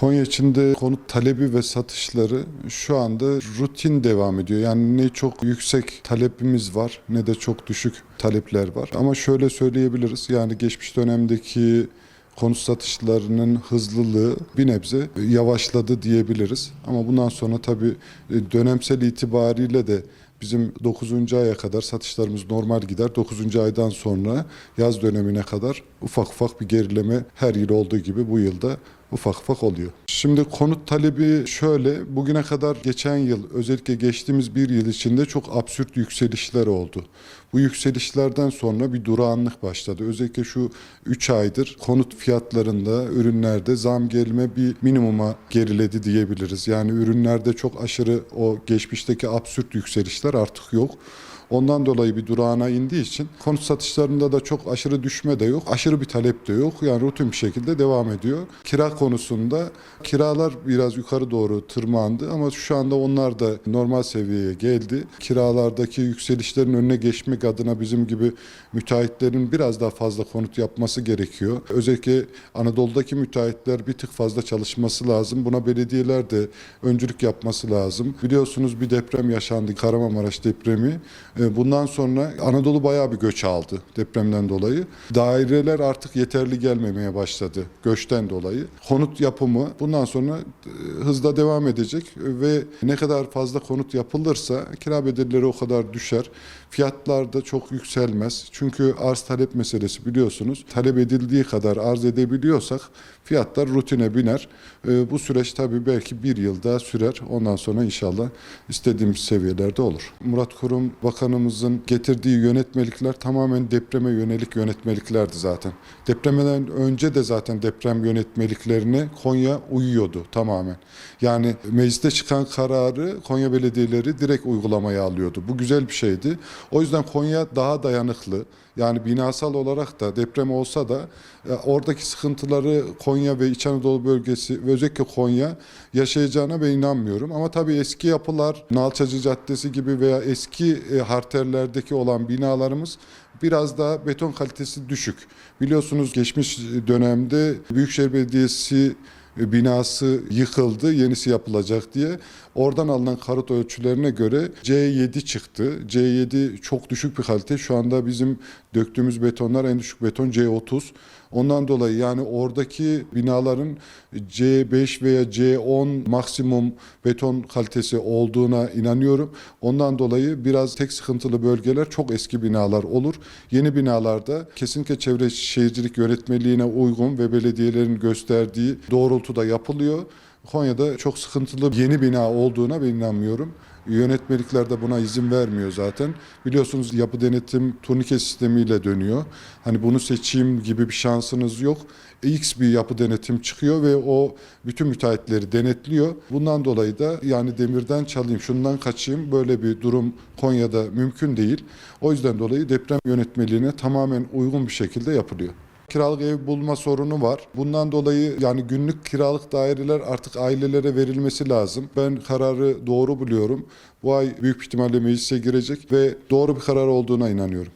Konya içinde konut talebi ve satışları şu anda rutin devam ediyor. Yani ne çok yüksek talepimiz var ne de çok düşük talepler var. Ama şöyle söyleyebiliriz. Yani geçmiş dönemdeki konut satışlarının hızlılığı bir nebze yavaşladı diyebiliriz. Ama bundan sonra tabii e, dönemsel itibariyle de Bizim 9. aya kadar satışlarımız normal gider. 9. aydan sonra yaz dönemine kadar ufak ufak bir gerileme her yıl olduğu gibi bu yılda ufak ufak oluyor. Şimdi konut talebi şöyle, bugüne kadar geçen yıl özellikle geçtiğimiz bir yıl içinde çok absürt yükselişler oldu. Bu yükselişlerden sonra bir durağanlık başladı. Özellikle şu 3 aydır konut fiyatlarında, ürünlerde zam gelme bir minimuma geriledi diyebiliriz. Yani ürünlerde çok aşırı o geçmişteki absürt yükselişler artık yok. Ondan dolayı bir durağına indiği için konut satışlarında da çok aşırı düşme de yok. Aşırı bir talep de yok. Yani rutin bir şekilde devam ediyor. Kira konusunda kiralar biraz yukarı doğru tırmandı ama şu anda onlar da normal seviyeye geldi. Kiralardaki yükselişlerin önüne geçmek adına bizim gibi müteahhitlerin biraz daha fazla konut yapması gerekiyor. Özellikle Anadolu'daki müteahhitler bir tık fazla çalışması lazım. Buna belediyeler de öncülük yapması lazım. Biliyorsunuz bir deprem yaşandı. Kahramanmaraş depremi. E, Bundan sonra Anadolu bayağı bir göç aldı depremden dolayı. Daireler artık yeterli gelmemeye başladı göçten dolayı. Konut yapımı bundan sonra e, hızla devam edecek ve ne kadar fazla konut yapılırsa kira bedelleri o kadar düşer. Fiyatlar da çok yükselmez. Çünkü arz talep meselesi biliyorsunuz. Talep edildiği kadar arz edebiliyorsak fiyatlar rutine biner. E, Bu süreç tabii belki bir yıl daha sürer. Ondan sonra inşallah istediğimiz seviyelerde olur. Murat Kurum Bakanımızın getirdiği yönetmelikler tamamen depreme yönelik yönetmeliklerdi zaten. Depremden önce de zaten deprem yönetmeliklerine Konya uyuyordu tamamen. Yani mecliste çıkan kararı Konya belediyeleri direkt uygulamaya alıyordu. Bu güzel bir şeydi. O yüzden Konya daha dayanıklı. Yani binasal olarak da deprem olsa da e, oradaki sıkıntıları Konya ve İç Anadolu bölgesi ve özellikle Konya yaşayacağına ben inanmıyorum. Ama tabii eski yapılar Nalçacı Caddesi gibi veya eski e, harterlerdeki olan binalarımız biraz daha beton kalitesi düşük. Biliyorsunuz geçmiş dönemde Büyükşehir Belediyesi binası yıkıldı, yenisi yapılacak diye. Oradan alınan karot ölçülerine göre C7 çıktı. C7 çok düşük bir kalite. Şu anda bizim döktüğümüz betonlar en düşük beton C30. Ondan dolayı yani oradaki binaların C5 veya C10 maksimum beton kalitesi olduğuna inanıyorum. Ondan dolayı biraz tek sıkıntılı bölgeler çok eski binalar olur. Yeni binalarda kesinlikle çevre şehircilik yönetmeliğine uygun ve belediyelerin gösterdiği doğrultuda yapılıyor. Konya'da çok sıkıntılı yeni bina olduğuna ben inanmıyorum. Yönetmelikler de buna izin vermiyor zaten. Biliyorsunuz yapı denetim turnike sistemiyle dönüyor. Hani bunu seçeyim gibi bir şansınız yok. X bir yapı denetim çıkıyor ve o bütün müteahhitleri denetliyor. Bundan dolayı da yani demirden çalayım, şundan kaçayım böyle bir durum Konya'da mümkün değil. O yüzden dolayı deprem yönetmeliğine tamamen uygun bir şekilde yapılıyor kiralık ev bulma sorunu var. Bundan dolayı yani günlük kiralık daireler artık ailelere verilmesi lazım. Ben kararı doğru buluyorum. Bu ay büyük ihtimalle meclise girecek ve doğru bir karar olduğuna inanıyorum.